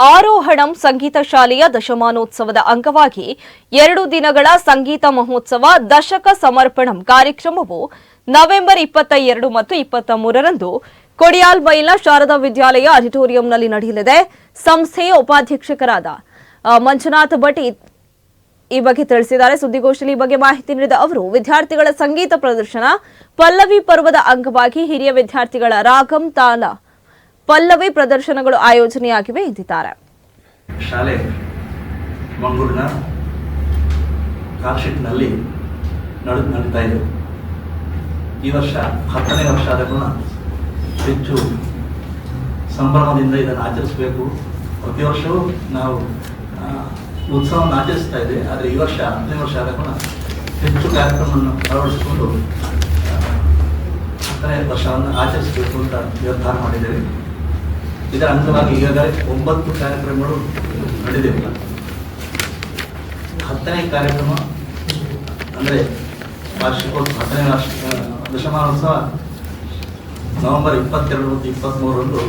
ಆರೋಹಣಂ ಸಂಗೀತ ಶಾಲೆಯ ದಶಮಾನೋತ್ಸವದ ಅಂಗವಾಗಿ ಎರಡು ದಿನಗಳ ಸಂಗೀತ ಮಹೋತ್ಸವ ದಶಕ ಸಮರ್ಪಣಂ ಕಾರ್ಯಕ್ರಮವು ನವೆಂಬರ್ ಇಪ್ಪತ್ತ ಎರಡು ಮತ್ತು ಇಪ್ಪತ್ತ ಮೂರರಂದು ಕೊಡಿಯಾಲ್ಬೈಲ್ನ ಶಾರದಾ ವಿದ್ಯಾಲಯ ಆಡಿಟೋರಿಯಂನಲ್ಲಿ ನಡೆಯಲಿದೆ. ಸಂಸ್ಥೆಯ ಉಪಾಧ್ಯಕ್ಷಕರಾದ ಮಂಜುನಾಥ ಭಟ್ ಈ ಬಗ್ಗೆ ತಿಳಿಸಿದ್ದಾರೆ. ಸುದ್ದಿಗೋಷ್ಠಿಯಲ್ಲಿ ಈ ಬಗ್ಗೆ ಮಾಹಿತಿ ನೀಡಿದ ಅವರು, ವಿದ್ಯಾರ್ಥಿಗಳ ಸಂಗೀತ ಪ್ರದರ್ಶನ ಪಲ್ಲವಿ ಪರ್ವದ ಅಂಗವಾಗಿ ಹಿರಿಯ ವಿದ್ಯಾರ್ಥಿಗಳ ರಾಗಂ ತಾಲ ಪಲ್ಲವಿ ಪ್ರದರ್ಶನಗಳು ಆಯೋಜನೆಯಾಗಿವೆ ಎಂದಿದ್ದಾರೆ. ಶಾಲೆ ಮಂಗಳೂರಿನ ಕಾಲ್ಶೀಟ್ನಲ್ಲಿ ನಡೆದು ನಡೀತಾ ಇದೆ. ಈ ವರ್ಷ ಹತ್ತನೇ ವರ್ಷ ಆದ ಹೆಚ್ಚು ಸಂಭ್ರಮದಿಂದ ಇದನ್ನು ಆಚರಿಸಬೇಕು. ಪ್ರತಿ ವರ್ಷವೂ ನಾವು ಉತ್ಸವವನ್ನು ಆಚರಿಸ್ತಾ ಇದೆ ಆದರೆ ಈ ವರ್ಷ ಹತ್ತನೇ ವರ್ಷ ಆದ ಹೆಚ್ಚು ಕಾರ್ಯಕ್ರಮವನ್ನು ಅಳವಡಿಸಿಕೊಂಡು ಹತ್ತನೇ ವರ್ಷವನ್ನು ಆಚರಿಸಬೇಕು ಅಂತ ನಿರ್ಧಾರ ಮಾಡಿದ್ದೇವೆ. ಇದರ ಅಂಗವಾಗಿ ಈಗಾಗಲೇ ಒಂಬತ್ತು ಕಾರ್ಯಕ್ರಮಗಳು ನಡೆದಿವೆ. ಹತ್ತನೇ ಕಾರ್ಯಕ್ರಮ ಅಂದರೆ ವಾರ್ಷಿಕೋತ್ಸವ, ಹತ್ತನೇ ವಾರ್ಷಿಕ ದಶಮಾನೋತ್ಸವ ನವೆಂಬರ್ ಇಪ್ಪತ್ತೆರಡು ಮತ್ತು ಇಪ್ಪತ್ತ್ಮೂರರಂದು